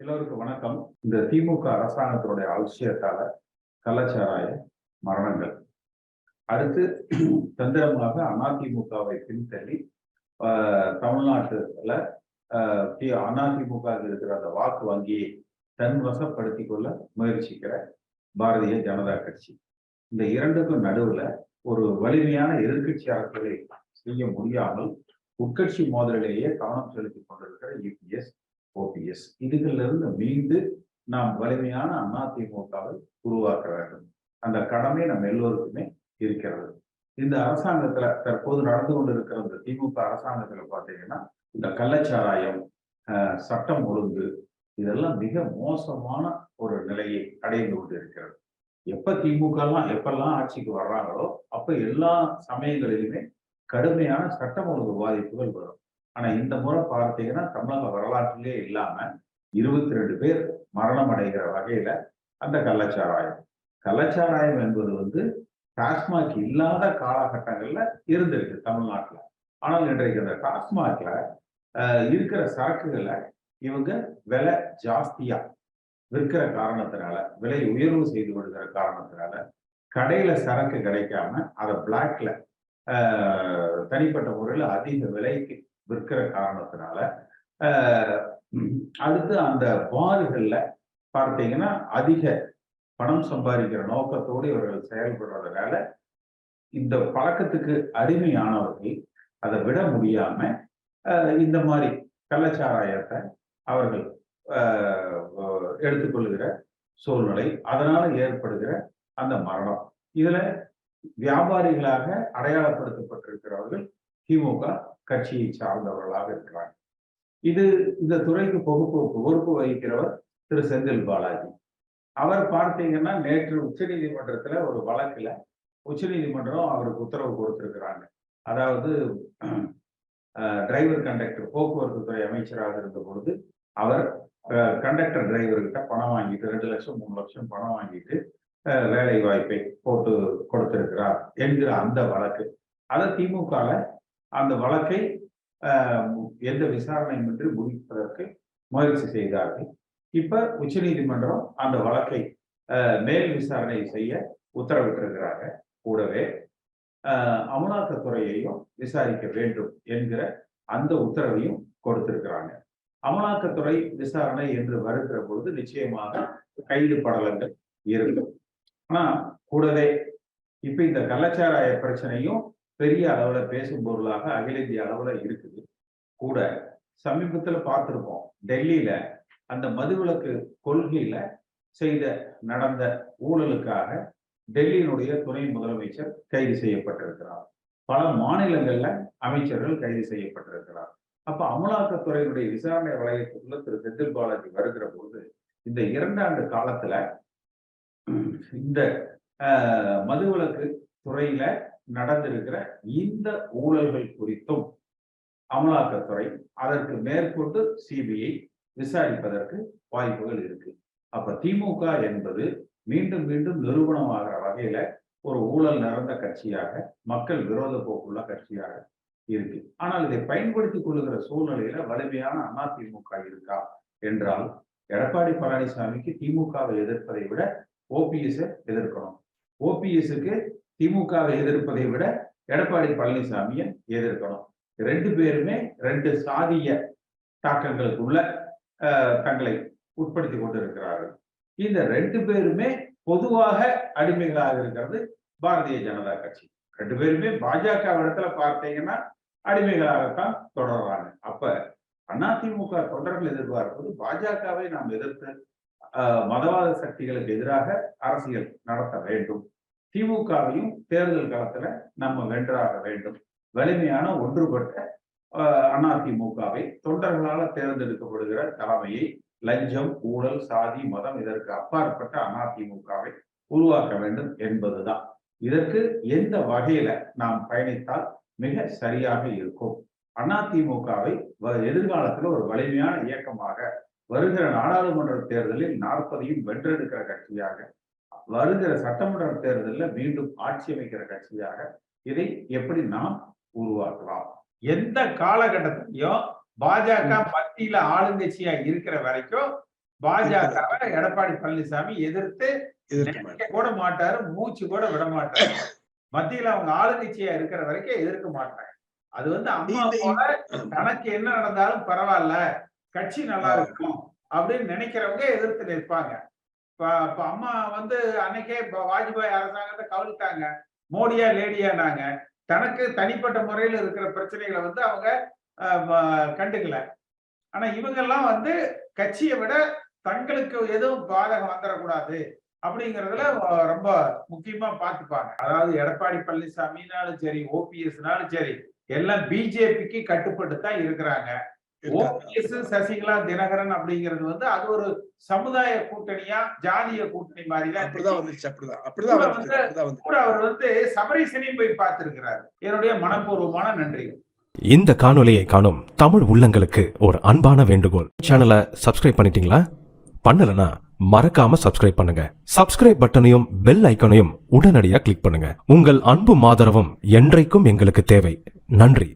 எல்லோருக்கும் வணக்கம். இந்த திமுக அரசாங்கத்தினுடைய அலட்சியத்தால கள்ளச்சாராய மரணங்கள். அடுத்து தந்திரமாக அதிமுகவை பின்தள்ளி தமிழ்நாட்டுல அதிமுக இருக்கிற அந்த வாக்கு வங்கியை தன்வசப்படுத்திக் கொள்ள முயற்சிக்கிற பாரதிய ஜனதா கட்சி. இந்த இரண்டுக்கும் நடுவுல ஒரு வலிமையான எதிர்க்கட்சி அரசுகளை செய்ய முடியாமல் உட்கட்சி மோதலிலேயே கவனம் செலுத்திக் கொண்டிருக்கிற யூபிஎஸ் ஓபிஎஸ். இதுகளிலிருந்து மீண்டு நாம் வலிமையான அதிமுகவை உருவாக்க வேண்டும். அந்த கடமை நம்ம எல்லோருக்குமே இருக்கிறது. இந்த அரசாங்கத்துல தற்போது நடந்து கொண்டிருக்கிற இந்த திமுக அரசாங்கத்துல பாத்தீங்கன்னா இந்த கள்ளச்சாராயம் சட்டம் ஒழுங்கு இதெல்லாம் மிக மோசமான ஒரு நிலையை அடைந்து கொண்டு இருக்கிறது எப்ப திமுக எல்லாம் எப்பெல்லாம் ஆட்சிக்கு வர்றாங்களோ அப்ப எல்லா சமயங்களிலுமே கடுமையான சட்டம் ஒழுங்கு பாதிப்புகள் வரும். ஆனா இந்த முறை பார்த்தீங்கன்னா தமிழக வரலாற்றிலே இல்லாம இருபத்தி ரெண்டு பேர் மரணம் அடைகிற வகையில அந்த கள்ளச்சாராயம். கள்ளச்சாராயம் என்பது வந்து டாஸ்மாக் இல்லாத காலகட்டங்கள்ல இருந்திருக்கு தமிழ்நாட்டில். ஆனால் இன்றைக்கு அந்த டாஸ்மாக்ல இருக்கிற சரக்குகளை இவங்க விலை ஜாஸ்தியா விற்கிற காரணத்தினால விலை உயர்வு செய்து விடுகிற காரணத்தினால கடையில சரக்கு கிடைக்காம அதை பிளாக்ல தனிப்பட்ட முறையில் அதிக விலைக்கு விற்கிற காரணத்தினால அடுத்து அந்த பார்கள்ல பார்த்தீங்கன்னா அதிக பணம் சம்பாதிக்கிற நோக்கத்தோடு இவர்கள் செயல்படுறதுனால இந்த பழக்கத்துக்கு அடிமையானவர்கள் அதை விட முடியாம இந்த மாதிரி கள்ளச்சாராயத்தை அவர்கள் எடுத்துக்கொள்கிற சூழ்நிலை அதனால ஏற்படுகிற அந்த மரணம். இதுல வியாபாரிகளாக அடையாளப்படுத்தப்பட்டிருக்கிறவர்கள் திமுக கட்சியை சார்ந்தவர்களாக இருக்கிறாங்க இது இந்த துறைக்கு பொறுப்பு பொறுப்பு வகிக்கிறவர் திரு செந்தில் பாலாஜி. அவர் பார்த்தீங்கன்னா நேற்று உச்சநீதிமன்றத்துல ஒரு வழக்குல உச்சநீதிமன்றம் அவருக்கு உத்தரவு கொடுத்திருக்கிறாங்க. அதாவது டிரைவர் கண்டக்டர் போக்குவரத்து துறை அமைச்சராக இருந்த பொழுது அவர் கண்டக்டர் டிரைவர்கிட்ட பணம் வாங்கிட்டு ரெண்டு லட்சம் மூணு லட்சம் பணம் வாங்கிட்டு வேலை வாய்ப்பை போட்டு கொடுத்திருக்கிறார் என்கிற அந்த வழக்கு. அதை திமுகவில் அந்த வழக்கை எந்த விசாரணையின்றி முடிப்பதற்கு முயற்சி செய்தார்கள். இப்ப உச்சநீதிமன்றம் அந்த வழக்கை மேல் விசாரணை செய்ய உத்தரவிட்டிருக்கிறாங்க கூடவே. அமலாக்கத்துறையையும் விசாரிக்க வேண்டும் என்கிற அந்த உத்தரவையும் கொடுத்திருக்கிறாங்க. அமலாக்கத்துறை விசாரணை என்று வருகிற பொழுது நிச்சயமாக கைது படலங்கள் இருக்கும். ஆனா கூடவே இப்ப இந்த கள்ளச்சாராய பிரச்சனையும் பெரிய அளவுல பேசும் பொருளாக அகில இந்திய அளவுல இருக்குது. கூட சமீபத்துல பார்த்திருப்போம். டெல்லியில அந்த மதுவிலக்கு கொள்கையில செய்த நடந்த ஊழலுக்காக டெல்லியினுடைய துணை முதலமைச்சர் கைது செய்யப்பட்டிருக்கிறார். பல மாநிலங்கள்ல அமைச்சர்கள் கைது செய்யப்பட்டிருக்கிறார். அப்ப அமலாக்கத்துறையினுடைய விசாரணை வளையத்துக்குள்ள திரு செந்தில் பாலாஜி வருகிற பொழுது இந்த இரண்டாண்டு காலத்துல இந்த மதுவிலக்கு துறையில நடந்திருக்கிற இந்த ஊழல்கள் குறித்தும் அமலாக்கத்துறை அதற்கு மேற்கொண்டு சிபிஐ விசாரிப்பதற்கு வாய்ப்புகள் இருக்கு. அப்ப திமுக என்பது மீண்டும் மீண்டும் நிரூபணமாகிற வகையில ஒரு ஊழல் நடந்த கட்சியாக மக்கள் விரோத போக்குள்ள கட்சியாக இருக்கு. ஆனால் இதை பயன்படுத்திக் கொள்ளுகிற சூழ்நிலையில வலிமையான அதிமுக இருக்கா? என்றால் எடப்பாடி பழனிசாமிக்கு திமுகவை எதிர்ப்பதை விட ஓபிஎஸ் எதிர்க்கணும். ஓபிஎஸ்க்கு திமுகவை எதிர்ப்பதை விட எடப்பாடி பழனிசாமியை எதிர்க்கணும். ரெண்டு பேருமே ரெண்டு சாதிய தாக்கங்களுக்குள்ள தங்களை உட்படுத்தி கொண்டிருக்கிறார்கள். இந்த ரெண்டு பேருமே பொதுவாக அடிமைகளாக இருக்கிறது பாரதிய ஜனதா கட்சி. ரெண்டு பேருமே பாஜக இடத்துல பார்த்தீங்கன்னா அடிமைகளாகத்தான் தொடர்றாங்க. அப்ப அதிமுக தொண்டர்கள் எதிர்பார்ப்பது பாஜகவை நாம் எதிர்த்து மதவாத சக்திகளுக்கு எதிராக அரசியல் நடத்த வேண்டும். திமுகவையும் தேர்தல் காலத்துல நம்ம வென்றாக வேண்டும். வலிமையான ஒன்றுபட்ட அதிமுகவை தொண்டர்களால் தேர்ந்தெடுக்கப்படுகிற தலைமையை லஞ்சம் ஊழல் சாதி மதம் இதற்கு அப்பாற்பட்ட அதிமுகவை உருவாக்க வேண்டும் என்பதுதான். இதற்கு எந்த வகையில நாம் பயணித்தால் மிக சரியாக இருக்கும். அதிமுகவை வ- எதிர்காலத்துல ஒரு வலிமையான இயக்கமாக வருகிற நாடாளுமன்ற தேர்தலில் நாற்பதையும் வென்றெடுக்கிற கட்சியாக வருகிற சட்டமன்ற தேர்தலில் மீண்டும் ஆட்சி அமைக்கிற கட்சியாக இதை எப்படி நாம் உருவாக்கலாம்? எந்த காலகட்டத்திலையும் பாஜக மத்தியில ஆளுங்கட்சியா இருக்கிற வரைக்கும் பாஜகவை எடப்பாடி பழனிசாமி எதிர்த்து கூட மாட்டாரு மூச்சு கூட விட மாட்டாரு. மத்தியில அவங்க ஆளுங்கட்சியா இருக்கிற வரைக்கும் எதிர்க்க மாட்டாங்க. அது வந்து அம்மா போல. தனக்கு என்ன நடந்தாலும் பரவாயில்ல. கட்சி நல்லா இருக்கும் அப்படின்னு நினைக்கிறவங்க எதிர்த்து நிற்பாங்க. இப்ப அம்மா வந்து அன்னைக்கே வாஜ்பாய் அரசாங்கத்தை கவிழ்த்தாங்க. மோடியா லேடியானாங்க. தனக்கு தனிப்பட்ட முறையில் இருக்கிற பிரச்சனைகளை வந்து அவங்க கண்டுக்கல. ஆனா இவங்கெல்லாம் வந்து கட்சியை விட தங்களுக்கு எதுவும் பாதகம் வந்துடக்கூடாது அப்படிங்கறதுல ரொம்ப முக்கியமா பார்த்துப்பாங்க. அதாவது எடப்பாடி பழனிசாமினாலும் சரி ஓபிஎஸ்னாலும் சரி எல்லாம் பிஜேபிக்கு கட்டுப்பட்டு தான் இருக்கிறாங்க. ஓபிஎஸ் சசிகலா தினகரன் அப்படிங்கிறது வந்து அது ஒரு சமுதாய கூட்டணியா ஜாதிய கூட்டணி மாதிரி தான் அப்படிதான் அப்படிதான். கூட அவர் வந்து சபரிசனையும் போய் பார்த்திருக்கிறார். என்னுடைய மனப்பூர்வமான நன்றிகள் இந்த காணொளியை காணும் தமிழ் உள்ளங்களுக்கு ஒரு அன்பான வேண்டுகோள். சேனலை சப்ஸ்கிரைப் பண்ணிட்டீங்களா? பண்ணலனா மறக்காம சப்ஸ்கிரைப் பண்ணுங்க. சப்ஸ்கிரைப் பட்டனையும் பெல் ஐக்கனையும் உடனடியாக கிளிக் பண்ணுங்க. உங்கள் அன்பும் ஆதரவும் என்றைக்கும் எங்களுக்கு தேவை. நன்றி.